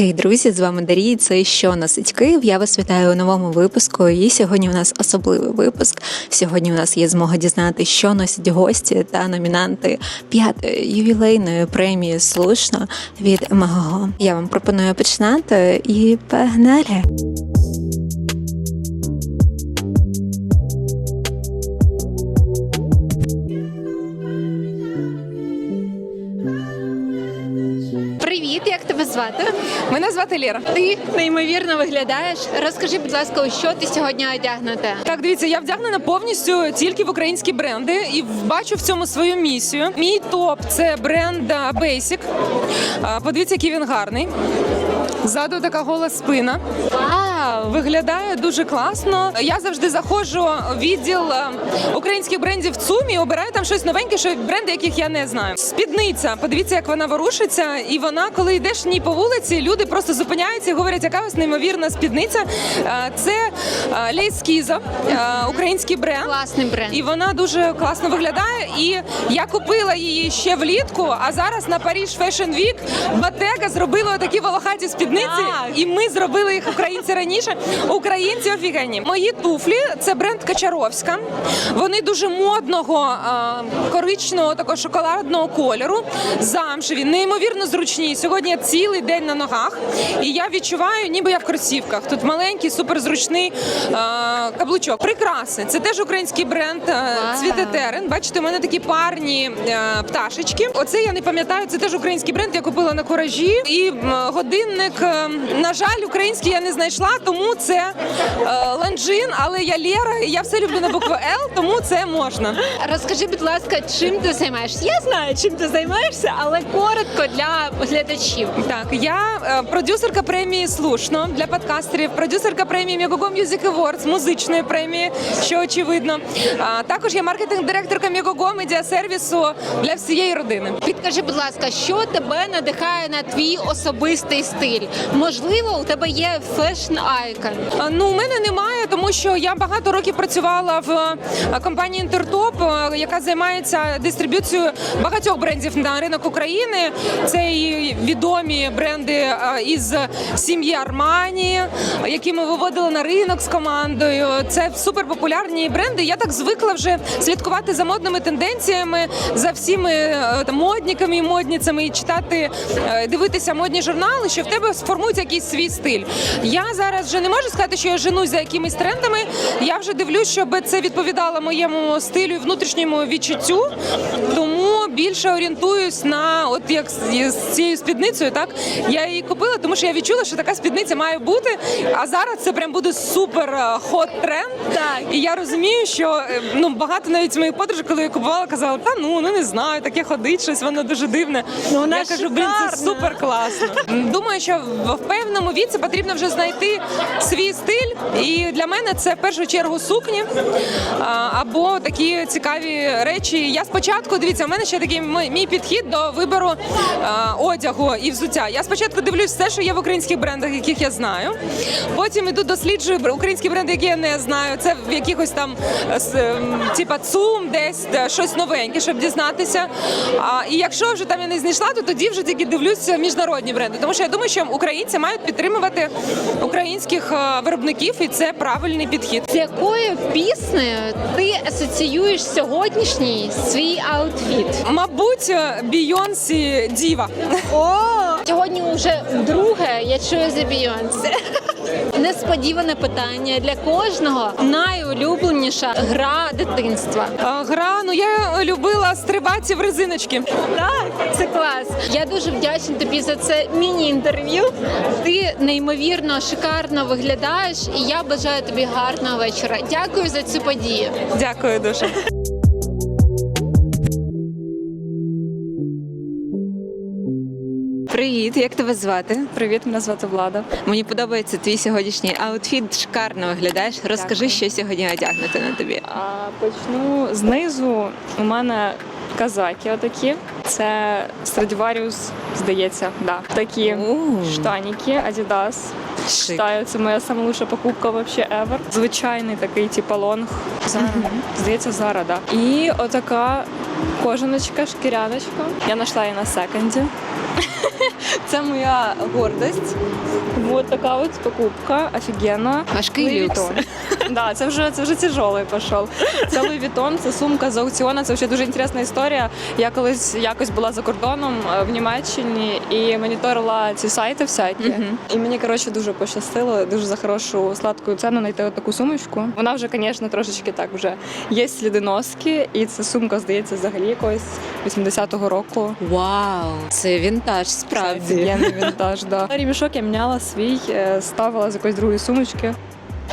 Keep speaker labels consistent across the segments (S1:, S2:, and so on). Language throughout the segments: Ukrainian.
S1: Хей, друзі, з вами Дарія. Це що носить Київ. Я вас вітаю у новому випуску. І сьогодні у нас особливий випуск. Сьогодні у нас є змога дізнати, що носять гості та номінанти п'ятої ювілейної премії Слушно від Магого. Я вам пропоную починати і погнали! Звати
S2: Ліра.
S1: Ти неймовірно виглядаєш. Розкажи, будь ласка, у що ти сьогодні одягнута?
S2: Так, дивіться, я вдягнена повністю тільки в українські бренди і бачу в цьому свою місію. Мій топ це бренд а, Basic. Подивіться, який він гарний. Ззаду така гола спина. Виглядає дуже класно. Я завжди заходжу в відділ е, українських брендів ЦУМі і обираю там щось новеньке, що бренди, яких я не знаю. Спідниця, подивіться, як вона ворушиться, і вона, коли йдеш в ній по вулиці, люди просто зупиняються і говорять, яка у вас неймовірна спідниця. Е, Це Лейскіза, український бренд.
S1: Класний бренд.
S2: І вона дуже класно виглядає. І я купила її ще влітку. А зараз на Паріж Fashion Week Батега зробила такі волохаті спідниці, і ми зробили їх українці раніше. Українці офігенні. Мої туфлі це бренд Качаровська. Вони дуже модного а, коричного, такого шоколадного кольору. Замшеві, неймовірно зручні. Сьогодні я цілий день на ногах, і я відчуваю, ніби я в кросівках. Тут маленький, суперзручний каблучок. Прикраси. Це теж український бренд а, Цвіте Терен. Бачите, у мене такі парні е, пташечки. Оце я не пам'ятаю. Це теж український бренд. Я купила на куражі. І годинник, е, на жаль, український я не знайшла, тому це е, ланжин. Але я Лєра, і я все люблю на букву Л, тому це можна.
S1: Розкажи, будь ласка, чим ти займаєшся? Я знаю, чим ти займаєшся, але коротко для глядачів.
S2: Так, я е, продюсерка премії Слушно для подкастерів, продюсерка премії Megogo Music Awards, музичної премії, що очевидно. А, також я маркетинг-директорка Megogo медіасервісу для всієї родини.
S1: Підкажи, будь ласка, що тебе надихає на твій особистий стиль? Можливо, у тебе є фешн айкон.
S2: А, Ну, у мене немає, тому що я багато років працювала в компанії Інтертоп, яка займається дистриб'юцією багатьох брендів на ринок України. Це і відомі бренди із сім'ї Армані, які ми виводили на ринок з командою. Це суперпопулярні бренди. Я так звикла вже слідкувати за модними тенденціями, за всіми е, там, модниками і модницями, і читати, е, дивитися модні журнали, що в тебе сформується якийсь свій стиль. Я зараз вже не можу сказати, що я женусь за якимись трендами. Я вже дивлюсь, щоб це відповідало моєму стилю і внутрішньому відчуттю. Тому більше орієнтуюсь на от як з цією спідницею. Так я її купила, тому що я відчула, що така спідниця має бути. А зараз це прям буде супер е, хот тренд.
S1: Так.
S2: І я розумію, що е, ну багато навіть моїх подружок, коли я купувала, казали, та ну ну не знаю, таке ходить, щось воно дуже дивне.
S1: Ну, вона
S2: я кажу, блін, це супер класно. Думаю, що в в певному віці потрібно вже знайти свій стиль. І для мене це в першу чергу сукні або такі цікаві речі. Я спочатку дивіться, у мене ще такий мій підхід до вибору а, одягу і взуття. Я спочатку дивлюсь все, що є в українських брендах, яких я знаю. Потім іду досліджую українські бренди, які я не знаю. Це в якихось там е, ем, типа ЦУМ, десь де щось новеньке, щоб дізнатися. А, і якщо вже там я не знайшла, то тоді вже тільки дивлюся міжнародні бренди. Тому що я думаю, що українці мають підтримувати українських е, виробників, і це правильний підхід.
S1: З якою піснею ти асоціюєш сьогоднішній свій аутфіт?
S2: Мабуть, Бійонсі Діва.
S1: О! Сьогодні вже вдруге я чую за Бійонсе. Несподіване питання для кожного. Найулюбленіша гра дитинства.
S2: Е, Гра, ну я любила стрибати в резиночки.
S1: Так, це клас. Я дуже вдячна тобі за це міні-інтерв'ю. Ти неймовірно шикарно виглядаєш, і я бажаю тобі гарного вечора. Дякую за цю подію.
S2: Дякую дуже.
S3: Привіт, як тебе звати?
S4: Привіт, мене звати Влада.
S3: Мені подобається твій сьогоднішній аутфіт. Шикарно виглядаєш. Розкажи, що сьогодні одягнути на тобі.
S4: А почну знизу. У мене казаки отакі. Це Stradivarius, здається, да. Такі штаніки, Adidas.
S1: Шик.
S4: Це моя лучша покупка вообще ever. Звичайний такий, типу, лонг. Зара. Здається, Зара, да. І отака кожаночка, шкіряночка. Я знайшла її на секонді. Це моя гордость. Вот така от покупка, офігенна.
S1: Люкс.
S4: Vuitton. Да, це вже це вже тяжелий пішов. Це Louis Vuitton, це сумка з аукціону. Це вже дуже інтересна історія. Я колись якось була за кордоном е, в Німеччині і моніторила ці сайти всякі. І мені коротше дуже пощастило, дуже за хорошу сладку ціну знайти таку сумочку. Вона вже, звісно, трошечки так вже є сліди носки, і ця сумка здається взагалі якогось 80-го року.
S1: Вау, це вінтаж,
S4: Це
S1: справді.
S4: офігенний вінтаж, да. Ремішок я міняла свій, е, ставила з якоїсь другої сумочки.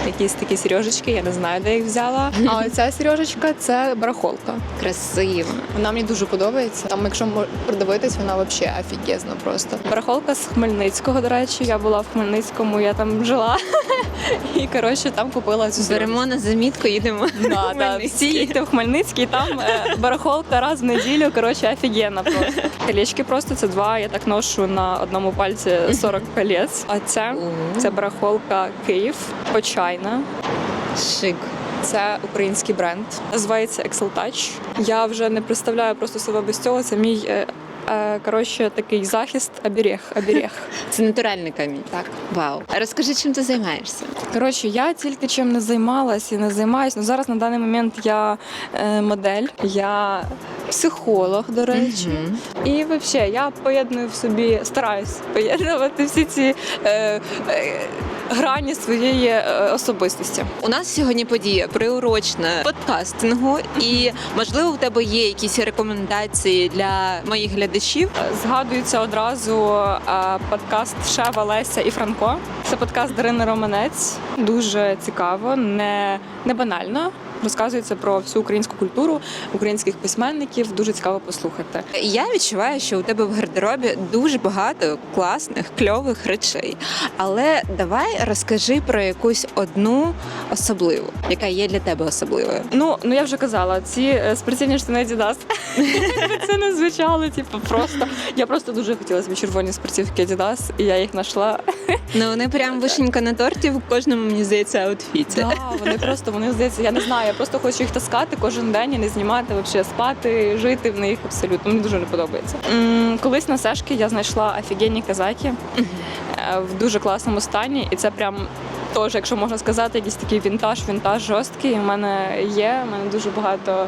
S4: Якісь такі сережечки, я не знаю, де їх взяла. А оця сережечка це барахолка.
S1: Красиво.
S4: Вона мені дуже подобається. Там, якщо придивитись, вона взагалі офігезна просто. Барахолка з Хмельницького, до речі. Я була в Хмельницькому, я там жила. І коротше там купила цю.
S1: Беремо на замітку, їдемо.
S4: Да, да, всі їдьте в Хмельницький, там е, барахолка раз в неділю. Коротше, офігенно просто. Колечки просто це два. Я так ношу на одному пальці 40 колець. А це, це барахолка Київ, почайна.
S1: Шик.
S4: Це український бренд. Називається Excel Touch. Я вже не представляю просто себе без цього. Це мій е, е, коротше такий захист, оберіг, оберіг.
S1: Це натуральний камінь.
S4: Так.
S1: Вау. Розкажи, чим ти займаєшся?
S4: Коротше, я тільки чим не займалась і не займаюсь. Ну зараз на даний момент я е, модель, я психолог, до речі. І взагалі я поєдную в собі, стараюсь поєднувати всі ці е, е, грані своєї е, особистості.
S1: У нас сьогодні подія приурочена подкастингу, і можливо у тебе є якісь рекомендації для моїх глядачів.
S4: Згадується одразу е, подкаст Шева Леся і Франко. Це подкаст Дарини Романець. Дуже цікаво, не, не банально. Розказується про всю українську культуру, українських письменників. Дуже цікаво послухати.
S1: Я відчуваю, що у тебе в гардеробі дуже багато класних, кльових речей. Але давай розкажи про якусь одну особливу, яка є для тебе особливою.
S4: Ну, ну я вже казала, ці е, спортивні штани Adidas. Це не звучало, типу, просто. Я просто дуже хотіла собі червоні спортивки Adidas, і я їх знайшла.
S1: Ну вони прям вишенька на торті в кожному мені здається аутфіті.
S4: Да, вони просто, вони здається, я не знаю, я просто хочу їх таскати кожен день і не знімати, взагалі спати, жити в них абсолютно. Мені дуже не подобається. Колись на Сешки я знайшла офігенні казаки е, в дуже класному стані, і це прям. Тож, якщо можна сказати, якийсь такий вінтаж, вінтаж жорсткий. У мене є. У мене дуже багато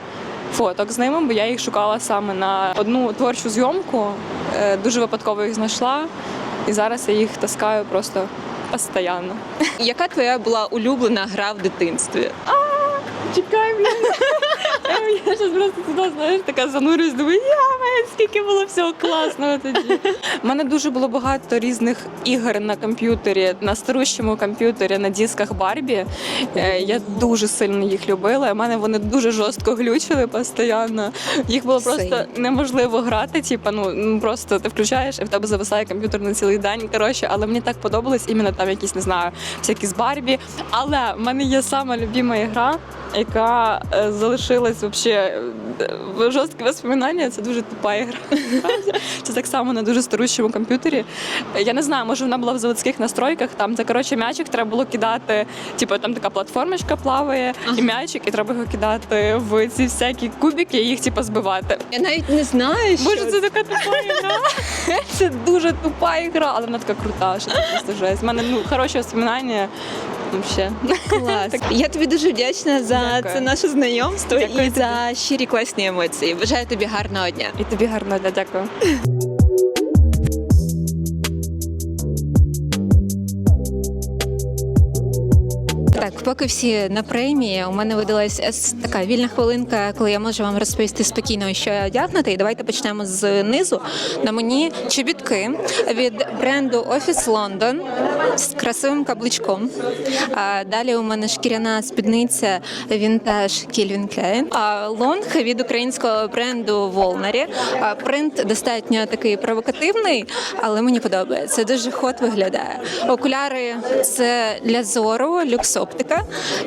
S4: фоток з ними, бо я їх шукала саме на одну творчу зйомку. Е, Дуже випадково їх знайшла, і зараз я їх таскаю просто постійно.
S1: Яка твоя була улюблена гра в дитинстві?
S4: Чекай, блін. Я зараз просто туди, знаєш, така занурюсь, думаю, я мене скільки було всього класного тоді. У мене дуже було багато різних ігор на комп'ютері, на старущому комп'ютері, на дисках Барбі. Е, Я дуже сильно їх любила. У мене вони дуже жорстко глючили постійно. Їх було просто неможливо грати. Типа, ну ну, просто ти включаєш і в тебе зависає комп'ютер на цілий день. Коротше, але мені так подобалось іменно там якісь, не знаю, всякі з Барбі. Але в мене є сама любима гра, яка е, залишилась вообще е, в жорсткі воспоминання. Це дуже тупа ігра. Це так само на дуже старущому комп'ютері. Я не знаю, може вона була в заводських настройках. Там це коротше м'ячик треба було кидати. Типу там така платформочка плаває, і м'ячик, і треба його кидати в ці всякі кубики і їх типу збивати.
S1: Я навіть не знаю, що
S4: Боже, це така тупа ігра. Це дуже тупа ігра, але вона така крута, що це просто жесть. У мене ну хороші воспоминання. Вообще.
S1: клас. Я тобі дуже вдячна за
S4: Дякую.
S1: це наше знайомство
S4: Дякую
S1: і
S4: тобі.
S1: за щирі класні емоції. Бажаю тобі гарного дня.
S4: І тобі гарного дня, дякую.
S1: Так, поки всі на премії, у мене видалась така вільна хвилинка, коли я можу вам розповісти спокійно, що я одягнути. І давайте почнемо з низу. На мені чобітки від бренду Office London з красивим каблучком. А далі у мене шкіряна спідниця вінтаж Calvin Klein. А лонг від українського бренду Волнарі. Принт достатньо такий провокативний, але мені подобається. Дуже хот виглядає. Окуляри це для зору, люкс оптика.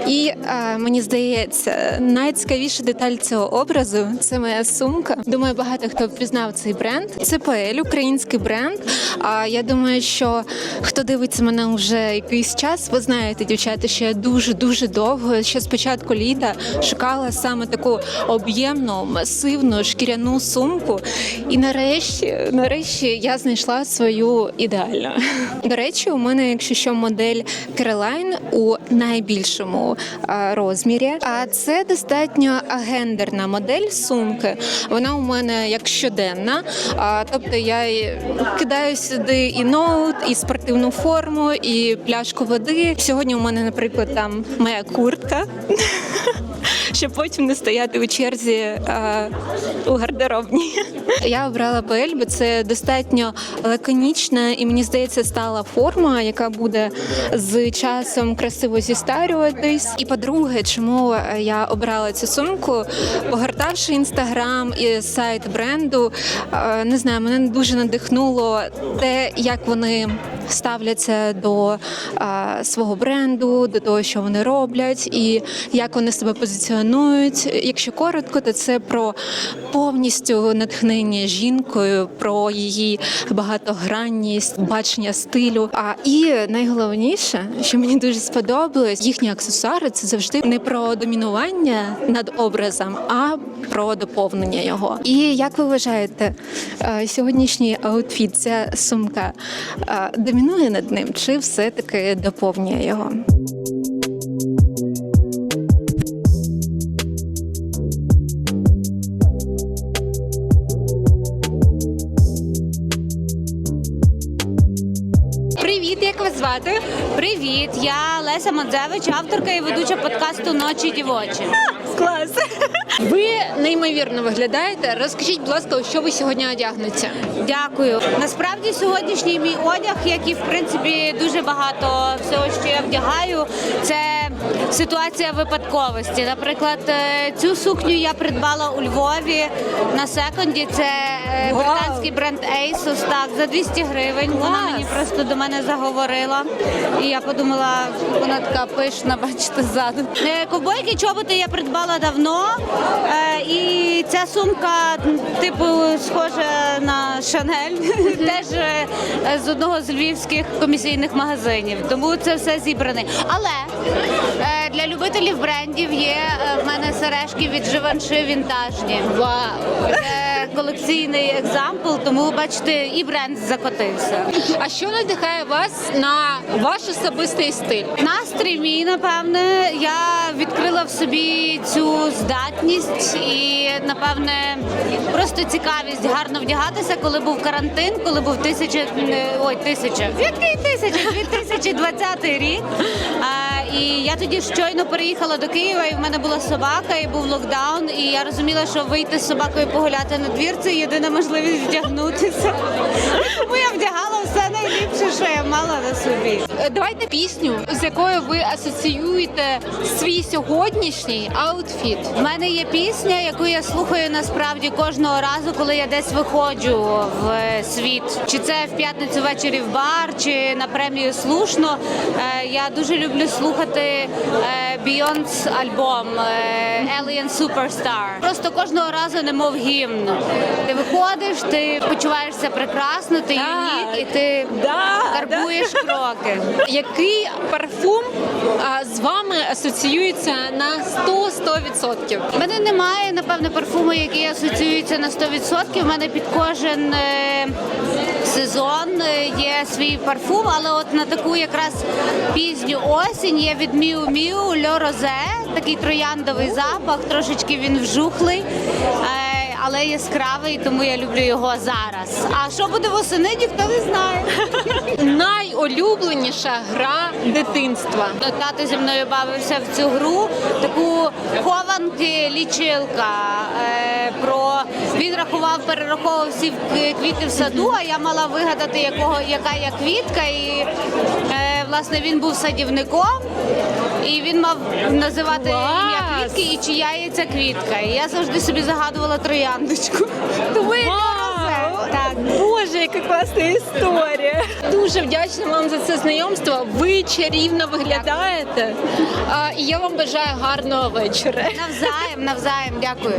S1: І е, мені здається, найцікавіша деталь цього образу це моя сумка. Думаю, багато хто впізнав цей бренд. Це PL, український бренд. А я думаю, що хто дивиться мене вже якийсь час, ви знаєте, дівчата, що я дуже дуже довго, ще з початку літа, шукала саме таку об'ємну, масивну шкіряну сумку. І нарешті, нарешті я знайшла свою ідеальну. До речі, у мене, якщо що, модель Caroline у найбільшому розмірі. А це достатньо агендерна модель сумки. Вона у мене як щоденна. Тобто я кидаю сюди і ноут, і спортивну форму, і пляшку води. Сьогодні у мене, наприклад, там моя куртка. Щоб потім не стояти у черзі е, у гардеробні. Я обрала PL, бо це достатньо лаконічна і мені здається стала форма, яка буде з часом красиво зістарюватись. І по-друге, чому я обрала цю сумку, погортавши інстаграм і сайт бренду, е, не знаю, мене дуже надихнуло те, як вони ставляться до а, свого бренду, до того, що вони роблять, і як вони себе позиціонують. Якщо коротко, то це про повністю натхнення жінкою, про її багатогранність, бачення стилю. А і найголовніше, що мені дуже сподобалось, їхні аксесуари це завжди не про домінування над образом, а про доповнення його. І як ви вважаєте, е, сьогоднішній аутфіт, ця сумка е, домінує над ним, чи все-таки доповнює його? Як?
S5: Привіт, я Леся Мадзевич, авторка і ведуча подкасту Ночі дівочі.
S1: Клас! Ви неймовірно виглядаєте. Розкажіть, будь ласка, у що ви сьогодні одягнете?
S5: Дякую. Насправді сьогоднішній мій одяг, як і в принципі дуже багато всього, що я вдягаю, це ситуація випадковості. Наприклад, е, цю сукню я придбала у Львові на секонді. Це е, британський бренд Asos, так, за 200 гривень. Вона мені просто до мене заговорила. І я подумала, вона така пишна, бачите, ззаду. Е, Ковбойки чоботи я придбала давно. Е, І ця сумка, типу, схожа на Шанель, теж е, з одного з львівських комісійних магазинів. Тому це все зібране. Але е, для любителів брендів є е, в мене сережки від Живанши вінтажні.
S1: Вау!
S5: Це колекційний екзампл, тому бачите, і бренд закотився.
S1: А що надихає вас на ваш особистий стиль?
S5: Настрій мій, напевне, я відкрила в собі цю здатність і, напевне, просто цікавість гарно вдягатися, коли був карантин, коли був тисяча е, ой, тисяча. Який тисяча? 2020 рік. І я тоді щойно переїхала до Києва, і в мене була собака, і був локдаун. І я розуміла, що вийти з собакою погуляти на двір це єдина можливість вдягнутися. Тому я вдягала все найліпше, що я мала на собі.
S1: Е, Давайте пісню, з якою ви асоціюєте свій сьогоднішній аутфіт.
S5: У мене є пісня, яку я слухаю насправді кожного разу, коли я десь виходжу в е, світ. Чи це в п'ятницю ввечері в бар, чи на премію слушно. Е, Я дуже люблю слухати Beyoncé альбом Alien Superstar. Просто кожного разу немов гімн. Ти виходиш, ти почуваєшся прекрасно, ти юнік і ти карбуєш кроки.
S1: Який парфум а, з вами асоціюється на 100-100%?
S5: У мене немає, напевне, парфуму, який асоціюється на 100%. У мене під кожен е, сезон е, є свій парфум, але от на таку якраз пізню осінь є від Miu Miu Льо Розе, такий трояндовий запах, трошечки він вжухлий. Е, але яскравий, тому я люблю його зараз. А що буде восени, ніхто не знає.
S1: Найулюбленіша гра дитинства.
S5: Тато зі мною бавився в цю гру, таку хованки лічилка. Е, про він рахував, перераховував всі квіти в саду, а я мала вигадати, якого яка я квітка. І е, власне він був садівником, і він мав називати ім'я квітки і чия є ця квітка. І я завжди собі загадувала трояндочку. Тому
S1: Вау!
S5: Льо Так.
S3: Боже, яка класна історія.
S6: Дуже вдячна вам за це знайомство. Ви чарівно виглядаєте. А, і я вам бажаю гарного вечора.
S5: Навзаєм, навзаєм, дякую.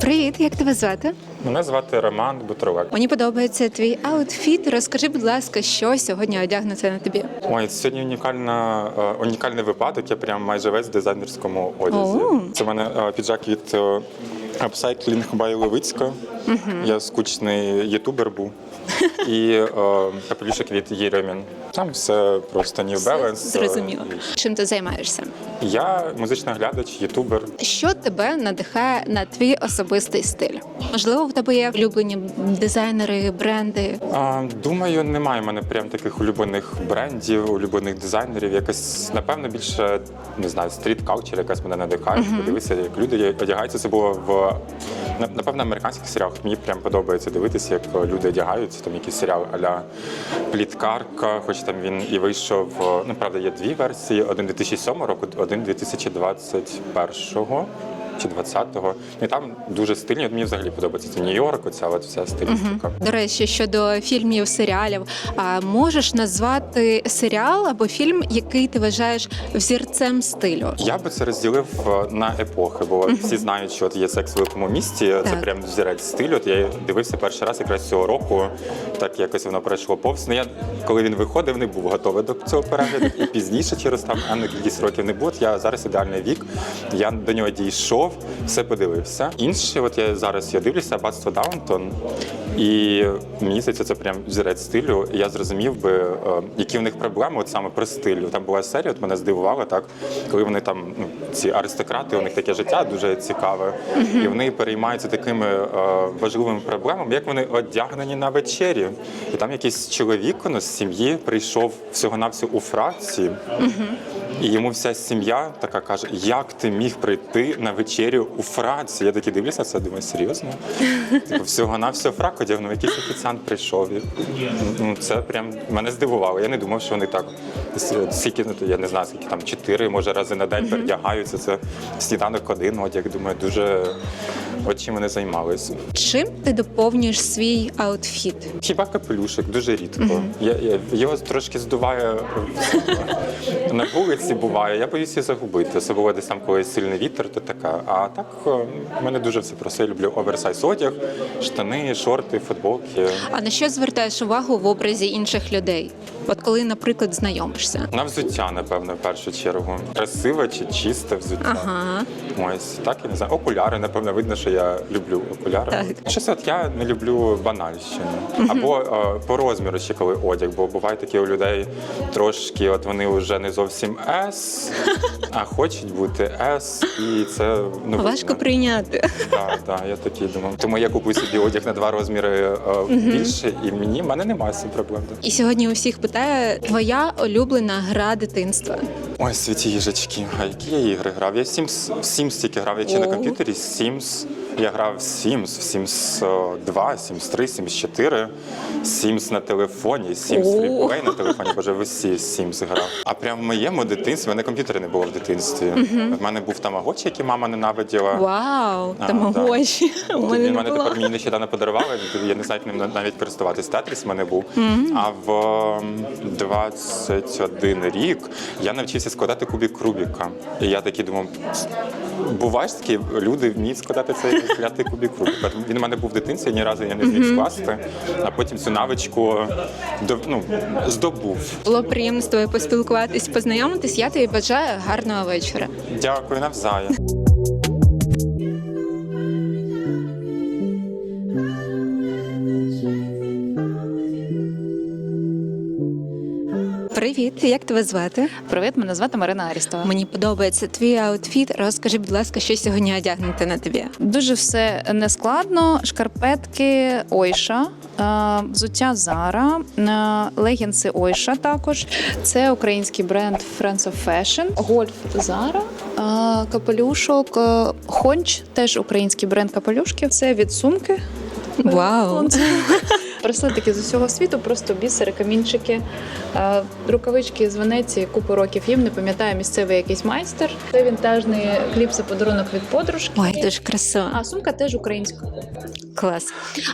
S1: Привіт, як тебе звати?
S7: Мене звати Роман Бутровак.
S1: Мені подобається твій аутфіт. Розкажи, будь ласка, що сьогодні одягнеться на тобі?
S7: Ой, сьогодні унікальна, е, унікальний випадок. Я прям майже весь в дизайнерському одязі.
S1: О.
S7: Це в мене е, піджак від е, Upcycling by Левицька. Я скучний ютубер був. І е, капелюшок від Єремін. Там все просто New Balance.
S1: Зрозуміло.
S7: Е,
S1: Чим ти займаєшся?
S7: Я музичний глядач, ютубер.
S1: Що тебе надихає на твій особистий стиль? Можливо, в тебе є улюблені дизайнери, бренди.
S7: А, думаю, немає в мене прям таких улюблених брендів, улюблених дизайнерів. Якось, напевно, більше не знаю, стріт калчер якась мене надихає. Подивитися, як люди одягаються. Це було в на- напевно американських серіалах. Мені прям подобається дивитися, як люди одягаються. Там якийсь серіал а-ля Пліткарка, хоч там він і вийшов. е, Ну, правда, є дві версії: один 2007 року, один 2021 чи 20-го. І там дуже стильні. От Мені взагалі подобається це Нью-Йорк, оця от вся стилістика.
S1: До речі, щодо фільмів, серіалів, а можеш назвати серіал або фільм, який ти вважаєш взірцем стилю?
S7: Я би це розділив е, на епохи, бо всі знають, що от є секс в великому місті. Це
S1: Так.
S7: прям взірець стилю. От я дивився перший раз якраз цього року. Так якось воно пройшло повз. Ну я коли він виходив, не був готовий до цього перегляду. І пізніше, через там енну кількість років не було. От Я зараз ідеальний вік. Я до нього дійшов, все подивився. Інше, от я зараз я дивлюся Батство Даунтон, і мені здається, це прям взірець стилю. Я зрозумів би, е, які в них проблеми, от саме про стилю. Там була серія, от мене здивувала так, коли вони там, ну, ці аристократи, у них таке життя дуже цікаве, і вони переймаються такими е, важливими проблемами, як вони одягнені на вечері. І там якийсь чоловік ну, з сім'ї прийшов всього-навсього у фракції. І йому вся сім'я така каже: як ти міг прийти на вечерю у Франції? Я таки дивлюся це, думаю, серйозно? Типу, всього на все фрак одягнув, якийсь офіціант прийшов. І, ну, це прям мене здивувало. Я не думав, що вони так скільки, ну, я не знаю, скільки там чотири, може, рази на день передягаються. Це сніданок один одяг. Думаю, дуже от чим вони займалися.
S1: Чим ти доповнюєш свій аутфіт?
S7: Хіба капелюшок дуже рідко. Я, я, його трошки здуває е, на вулиці буває. Я боюся загубити. Особливо десь там, коли сильний вітер, то така. А так е, в мене дуже все просто. Я люблю оверсайз одяг, штани, шорти, футболки.
S1: А на що звертаєш увагу в образі інших людей? От коли, наприклад, знайомишся?
S7: На взуття, напевно, в першу чергу. Красиве чи чисте взуття.
S1: Ага.
S7: Ось так я не знаю. Окуляри, напевно, видно, що я люблю окуляри.
S1: Так.
S7: Щось от я не люблю банальщину. Або е, по розміру ще коли одяг, бо буває такі у людей трошки, от вони вже не зовсім S, а хочуть бути S, і це ну
S1: Важко
S7: видно.
S1: прийняти.
S7: Так, так, я такий думав. Тому я купую собі одяг на два розміри е, більше, і мені в мене немає з цим проблем.
S1: І сьогодні у всіх питає твоя улюблена гра дитинства.
S7: Ой, святі їжачки, а які я ігри грав? Я в Sims, в Sims тільки грав, я чи на
S1: О.
S7: комп'ютері Sims. Я грав в Sims, в Sims е, 2, Sims 3, Sims 4, Sims на телефоні, Sims. Freeplay на телефоні, боже, в усі Sims грав. А прямо в моєму дитинстві, в мене комп'ютера не було в дитинстві. В мене був тамагочі, який мама ненавиділа.
S1: Вау,
S7: А,
S1: тамагочі. У
S7: Він
S1: мене не
S7: мене
S1: було.
S7: тепер мені нещодавно подарували. Я не знаю, як ним навіть користуватись. Тетріс в мене був. А в ем, 21 рік я навчився складати кубик Рубіка. І я такий думав, буває ж такі люди вміють складати цей клятий кубік Рубіка. Він у мене був в дитинстві, ні разу я не зміг скласти, а потім цю навичку до- ну, здобув.
S1: Було приємно з тобою поспілкуватись, познайомитись. Я тобі бажаю гарного вечора.
S7: Дякую навзаєм.
S1: Привіт, як тебе звати?
S8: Привіт, мене звати Марина Арістова.
S1: Мені подобається твій аутфіт. Розкажи, будь ласка, що сьогодні одягнути на тобі.
S8: Дуже все нескладно. Шкарпетки Ойша, е, взуття Зара, е, легінси Ойша також. Це український бренд Friends of Fashion, гольф Зара, е, капелюшок, Хонч, теж український бренд капелюшків. Це від сумки.
S1: Вау.
S8: Браслетики з усього світу, просто бісери, камінчики, е, рукавички з Венеції, купу років їм не пам'ятаю місцевий якийсь майстер. Це вінтажний кліпси подарунок від подружки.
S1: Ой, дуже красиво.
S8: А сумка теж українська.
S1: Клас.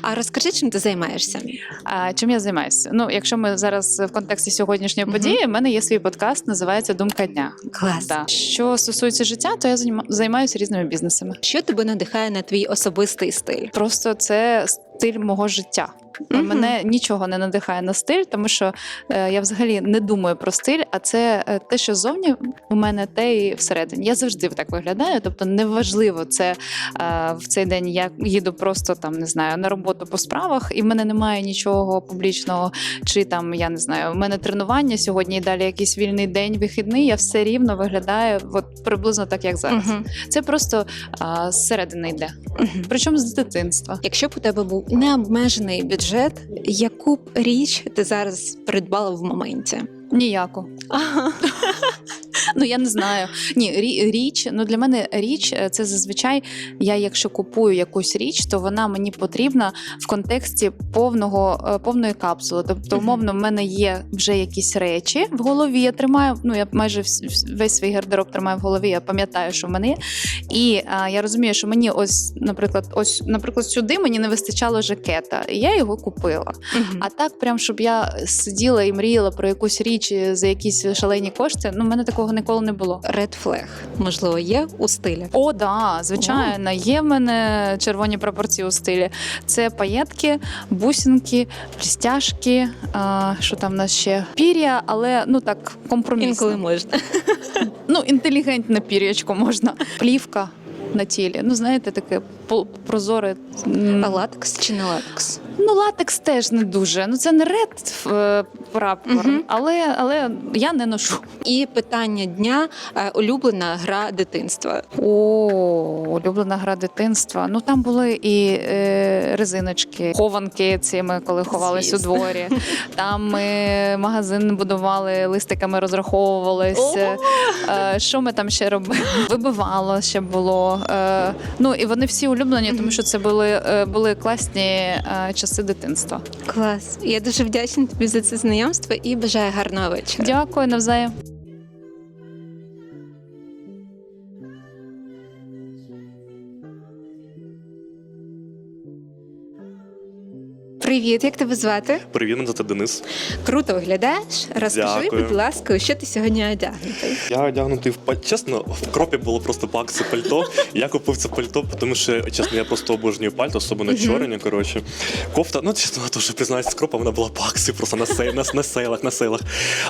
S1: А розкажи, чим ти займаєшся?
S8: А чим я займаюся? Ну, якщо ми зараз в контексті сьогоднішньої
S1: Мгм.
S8: події, в мене є свій подкаст, називається Думка дня.
S1: Клас.
S8: Да. Що стосується життя, то я займаюся різними бізнесами.
S1: Що тебе надихає на твій особистий стиль?
S8: Просто це стиль мого життя.
S1: Мгм.
S8: Мене нічого не надихає на стиль, тому що е, я взагалі не думаю про стиль, а це е, те, що зовні у мене, те і всередині. Я завжди так виглядаю. Тобто, неважливо, це е, в цей день я їду просто там не знаю на роботу по справах, і в мене немає нічого публічного, чи там я не знаю, в мене тренування сьогодні і далі якийсь вільний день, вихідний. Я все рівно виглядаю от приблизно так, як зараз.
S1: Мгм.
S8: Це просто а, зсередини йде.
S1: Мгм.
S8: Причому з дитинства.
S1: Якщо б у тебе був необмежений бюджет, яку б річ ти зараз придбала в моменті?
S8: Ніяко. Ну я не знаю. Ні, річ. Ну для мене річ е, це зазвичай. Я, якщо купую якусь річ, то вона мені потрібна в контексті повного е, повної капсули. Тобто, умовно, в мене є вже якісь речі в голові. Я тримаю. Ну я майже весь свій гардероб тримаю в голові. Я пам'ятаю, що в мене є. І а, я розумію, що мені ось, наприклад, ось, наприклад, сюди мені не вистачало жакета, і я його купила. А так, прям щоб я сиділа і мріяла про якусь річ за якісь шалені кошти. Ну, в мене такого ніколи не було.
S1: Red flag, можливо, є у стилі.
S8: О, да, звичайно, є в мене червоні пропорції у стилі. Це паєтки, бусинки, блістяшки, а, що там в нас ще пір'я, але ну так компромісно.
S1: Інколи можна.
S8: Ну, інтелігентне пір'ячко можна. Плівка на тілі. Ну, знаєте, таке прозоре.
S1: А латекс чи не латекс?
S8: Ну, латекс теж не дуже. Ну, це не ред е, прапор,
S1: Мгм.
S8: але, але я не ношу.
S1: І питання дня е, улюблена гра дитинства.
S8: О, улюблена гра дитинства. Ну там були і е, резиночки, хованки ці ми коли ховались у дворі. Там ми магазин будували, листиками розраховувались. Е, що ми там ще робили? Вибивало ще було. Е, ну і вони всі улюблені, тому що це були, е, були класні е, часи дитинства.
S1: Клас. Я дуже вдячна тобі за це знайомство і бажаю гарного вечора.
S8: Дякую навзаєм.
S1: Привіт, як тебе звати?
S9: Привіт, мене звати Денис.
S1: Круто виглядаєш. Розкажи,
S9: Дякую.
S1: будь ласка, що ти сьогодні одягнутий?
S9: Я одягнутий в пальто. Чесно, в кропі було просто по акції пальто. Я купив це пальто, тому що, чесно, я просто обожнюю пальто, особливо чорні, коротше. Кофта, ну чесно, теж признаюсь, кропа вона була акції, просто на, сей, на, на сейлах, на сейлах.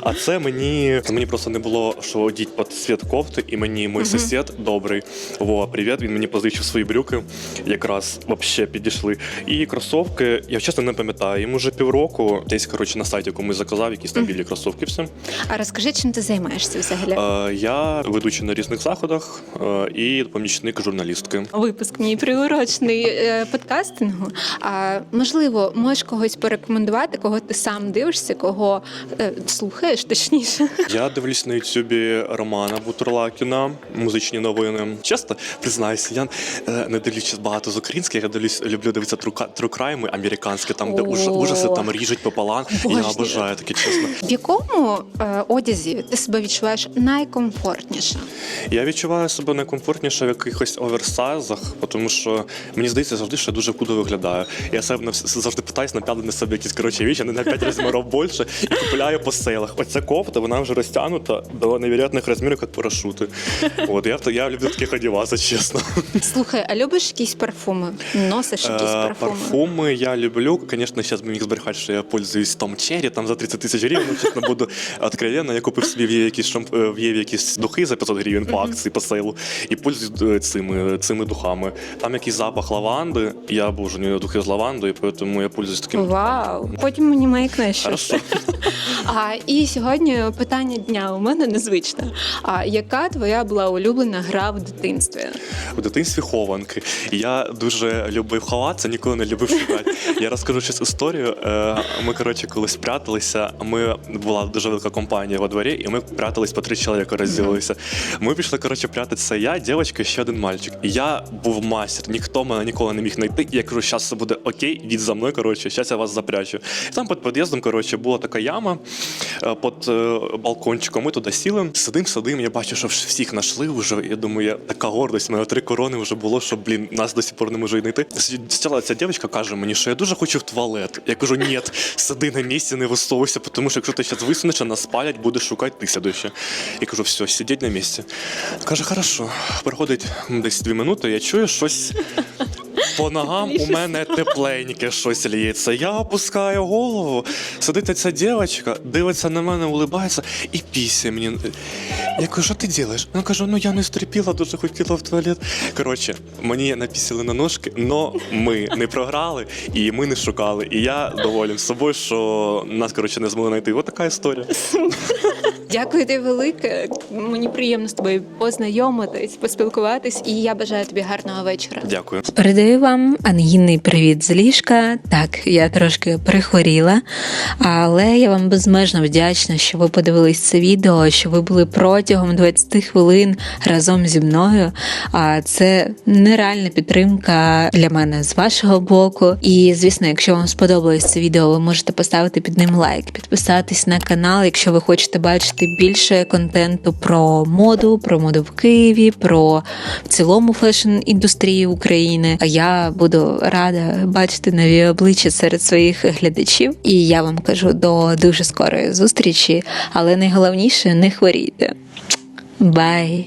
S9: А це мені, мені просто не було що одіть під цвіт кофти, і мені мій сусід добрий. Во, привіт, він мені позичив свої брюки, якраз вообще підійшли. І кросовки, я чесно не пам'ятаю, йому вже півроку, десь коротше на сайті комусь заказав якісь там білі кросовки. Все.
S1: А розкажи, чим ти займаєшся взагалі?
S9: Е, Я ведучий на різних заходах е, і помічник журналістки.
S1: Випуск мій приурочний е, подкастингу. А можливо, можеш когось порекомендувати, кого ти сам дивишся, кого е, слухаєш, точніше.
S9: Я дивлюсь на Ютубі Романа Бутурлакіна, музичні новини. Чесно, признаюся, я е, не дивлюсь багато з українських, я дивлюсь, люблю дивитися трукрайми американські, там де уж- ужаси там ріжуть пополам. Я обожаю таке, чесно.
S1: В якому е, одязі ти себе відчуваєш найкомфортніше?
S9: Я відчуваю себе найкомфортніше в якихось оверсайзах, тому що мені здається завжди, що я дуже худо виглядаю. Я себе на вс- завжди питаюсь напяли на себе якісь коротше вічі, не на 5 розмірів більше і купляю по сейлах. Оця кофта, вона вже розтягнута до невероятних розмірів, як парашути. От я, в- я люблю таких одіватися, чесно.
S1: Слухай, а любиш якісь парфуми? Носиш якісь
S9: Е,
S1: парфуми?
S9: Парфуми я люблю. Звісно, зараз би міг збрехати, що я пользуюсь Том Черрі, там за 30 тисяч гривень. Ну, чесно, буду откровенно. Я купив собі в Єві якісь шамп... е, в Єві якісь духи за 500 гривень по акції, по сейлу. І пользуюсь цими, цими духами. Там якийсь запах лаванди. Я обожнюю духи з лавандою, тому я пользуюсь таким.
S1: Вау, потім мені маякнеш.
S9: Хорошо.
S1: А і сьогодні питання дня у мене незвичне. А яка твоя була улюблена гра в дитинстві?
S9: У дитинстві хованки. Я дуже любив ховатися, ніколи не любив шукати. Я розкажу розкажу щось історію. Е, Ми, коротше, колись пряталися. Ми була дуже велика компанія во дворі, і ми прятались по три чоловіка розділилися. Ми пішли, коротше, прятатися. Я, дівчинка, ще один мальчик. І я був мастер, ніхто мене ніколи не міг знайти. І я кажу, зараз все буде окей, йдіть за мною, коротше, зараз я вас запрячу. І там під під'їздом, коротше, була така яма е, під е, балкончиком. Ми туди сіли, сидим, сидим. Я бачу, що всіх знайшли вже. Я думаю, я така гордость, у мене три корони вже було, що, блін, нас до сих пор не можуть знайти. Спочатку ця дівчинка каже мені, що я дуже хочу в туалет. Я кажу, ні, сиди на місці, не висовуйся, тому що якщо ти зараз висунеш, нас спалять, будеш шукати ти сядуще. Я кажу, все, сидіть на місці. Каже, хорошо. Проходить десь дві минути, я чую щось. По ногам у мене тепленьке щось ліється. Я опускаю голову, сидить ця дівчинка, дивиться на мене, улибається і після мені. Я кажу, що ти робиш? Вона каже, ну я не стріпіла, дуже хотіла в туалет. Коротше, мені напісили на ножки, але ми не програли і ми не шукали. І я доволен собою, що нас коротше не змогли знайти. Ось така історія.
S1: Дякую тобі велике. Мені приємно з тобою познайомитись, поспілкуватись, і я бажаю тобі гарного вечора.
S9: Дякую.
S1: Передаю вам ангінний привіт з ліжка. Так, я трошки прихворіла, але я вам безмежно вдячна, що ви подивились це відео, що ви були протягом 20 хвилин разом зі мною. А це нереальна підтримка для мене з вашого боку. І звісно, якщо вам сподобалось це відео, ви можете поставити під ним лайк, підписатись на канал, якщо ви хочете бачити більше контенту про моду, про моду в Києві, про в цілому фешн індустрію України. А я буду рада бачити нові обличчя серед своїх глядачів. І я вам кажу до дуже скорої зустрічі, але найголовніше не хворійте. Бай!